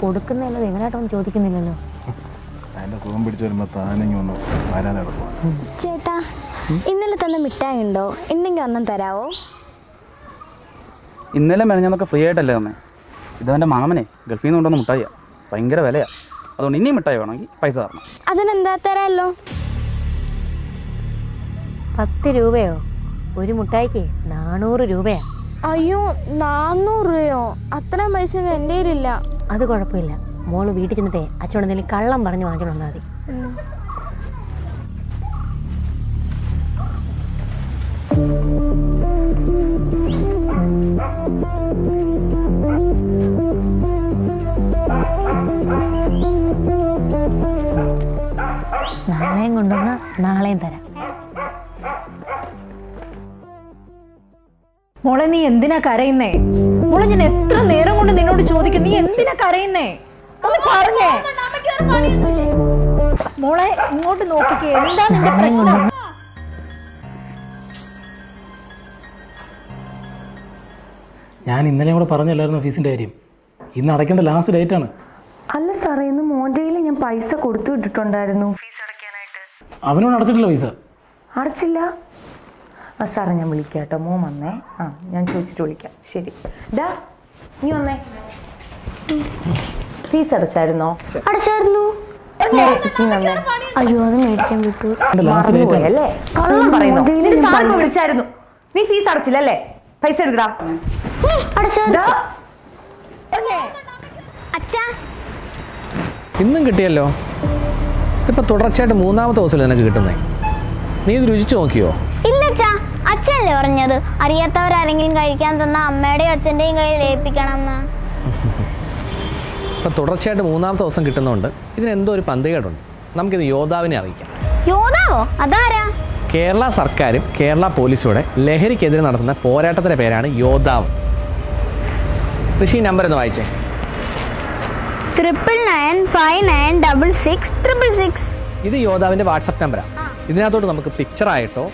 കൊടുക്കുന്നതല്ലത് എങ്ങനെയായിട്ടൊന്നും ചോദിക്കുന്നില്ലല്ലോ? അതിന്റെ സുഖം പിടിച്ചു വരുമ്പോ ഒന്ന് എളുപ്പം ചേട്ടാ ഇന്നലെ തന്നെ മിഠായി ഉണ്ടോ ഉണ്ടെങ്കിൽ ഒന്നും തരാവോ? ഇന്നലെ മെനഞ്ഞാന്നൊക്കെ ഫ്രീ ആയിട്ടല്ലേ തന്നെ? ഇതവന്റെ മാമനെ ഗൾഫിൽ നിന്ന് കൊണ്ടുവന്ന മിഠായിയാണ് ഭയങ്കര വിലയാ. അതുകൊണ്ട് ഇനിയും മിഠായി വേണമെങ്കിൽ പൈസ തരണം. അതിനെന്താ തരാമല്ലോ പത്ത് രൂപയോ? ഒരു മുട്ടായിക്ക് നാനൂറ് രൂപയാ. അയ്യോ നാനൂറ് രൂപയോ? അത്രയും പൈസ ഒന്നും എന്റെ കയ്യിലില്ല. അത് കുഴപ്പമില്ല. മോൾ വീട്ടിൽ ചെന്നിട്ടേ അച്ഛനോട് എന്തെങ്കിലും കള്ളം പറഞ്ഞ് വാങ്ങിക്കണം വന്നാൽ മതി. നാളെയും കൊണ്ടുവന്ന നാളെയും തരാം. മോളെ നീ എന്തിനാ കരയുന്നേ? മോളെ ഞാൻ എത്ര നേരം കൊണ്ട് നിന്നോട് ചോദിക്കും നീ എന്തിനാ കരയുന്നേ? ഒന്ന് പറഞ്ഞേ. മോളെ ഇങ്ങോട്ട് നോക്കിക്കേ എന്താ നിന്റെ പ്രശ്നം? ഞാൻ ഇന്നലെ കൂടെ പറഞ്ഞല്ലായിരുന്നു ഫീസിന്റെ കാര്യം. ഇന്ന് അടയ്ക്കേണ്ട ലാസ്റ്റ് ഡേറ്റ് ആണ്. അല്ല സാറേ ഇന്ന് മോന്റെ കയ്യിൽ ഞാൻ പൈസ കൊടുത്തു വിട്ടിട്ടുണ്ടായിരുന്നു ഫീസ് അടയ്ക്കാനായിട്ട് അവനോട് അടച്ചിട്ടില്ല പൈസ? അടച്ചില്ല. ആ സാറേ ഞാൻ വിളിക്കാം കേട്ടോ. മോൻ വന്നേ. ആ ഞാൻ ചോദിച്ചിട്ട് വിളിക്കാം. ശരി. ഡാ നീ വന്നേ. ഫീസ് അടച്ചായിരുന്നോ? അടച്ചായിരുന്നു. അയ്യോ അത് മേടിക്കാൻ വിട്ടു. അല്ലേ? കള്ളം പറയുന്നു. സാറിന് വിളിച്ചായിരുന്നു. നീ ഫീസ് അടച്ചില്ലല്ലേ പൈസ എടുക്കടാ. ഇന്നും കിട്ടിയല്ലോ. ഇതിപ്പോ തുടർച്ചയായിട്ട് മൂന്നാമത്തെ ദിവസം നിനക്ക് കിട്ടുന്നേ. നീ ഇത് രുചിച്ചു നോക്കിയോ? അച്ഛനല്ലേ പറഞ്ഞത്? അറിയാത്തവരാരെങ്കിലും കഴിക്കാൻ തന്ന അമ്മയുടെയും അച്ഛന്റെയും കയ്യിൽ ഏൽപ്പിക്കണം എന്ന് ഇപ്പം തുടർച്ചയായിട്ട് മൂന്നാമത്തെ ദിവസം കിട്ടുന്നുണ്ട് ഇതിന് എന്തോ ഒരു പന്തികേടുണ്ട്. നമുക്കിത് യോദ്ധാവിനെ അറിയിക്കാം. യോദ്ധാവോ? അതാരാ? കേരള സർക്കാരും കേരള പോലീസോടെ ലഹരിക്കെതിരെ നടത്തുന്ന പോരാട്ടത്തിന്റെ പേരാണ് യോദ്ധാവ്. ഋഷി നമ്പർ ഒന്ന് വായിച്ചേ. Triple nine five nine double six triple six ഇത് യോദ്ധാവിന്റെ വാട്സപ്പ് നമ്പറാണ് ഇതിനകത്തോട്ട് നമുക്ക് പിക്ചറായിട്ടോ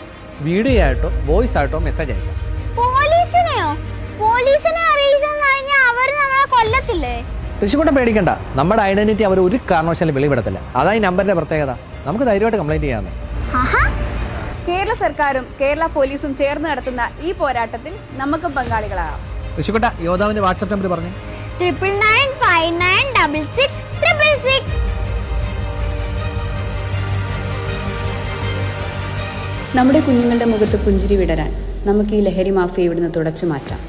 വീഡിയോ ആയിട്ടോ വോയിസ് ആയിട്ടോ മെസ്സേജ് അയക്കാം. പോലീസിനെയോ? പോലീസിനെ അറിയിച്ചെന്ന് അറിഞ്ഞാൽ അവർ നമ്മളെ കൊല്ലത്തില്ലേ? ഋഷിക്കൂട്ടം പേടിക്കണ്ട. നമ്മുടെ ഐഡന്റിറ്റി അവർ ഒരു കാരണവശാലും വെളിപ്പെടുത്തില്ല. അതാ ഈ നമ്പറിന്റെ പ്രത്യേകത. നമുക്ക് ധൈര്യമായിട്ട് കംപ്ലൈന്റ് ചെയ്യാം. കേരള സർക്കാരും കേരള പോലീസും ചേർന്ന് നടത്തുന്ന ഈ പോരാട്ടത്തിൽ നമുക്ക് പങ്കാളികളാകാം. ഋഷിക്കുട്ട യോദ്ധാവിന്റെ വാട്സാപ്പ് നമ്പർ പറഞ്ഞു. Triple nine five nine double six triple six നമ്മുടെ കുഞ്ഞുങ്ങളുടെ മുഖത്ത് പുഞ്ചിരി വിടരാൻ നമുക്ക് ഈ ലഹരി മാഫിയ ഇവിടുന്ന് തുടച്ചു മാറ്റാം.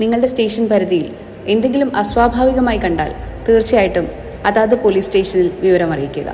നിങ്ങളുടെ സ്റ്റേഷൻ പരിധിയിൽ എന്തെങ്കിലും അസ്വാഭാവികമായി കണ്ടാൽ തീർച്ചയായിട്ടും അതാത് പോലീസ് സ്റ്റേഷനിൽ വിവരം അറിയിക്കുക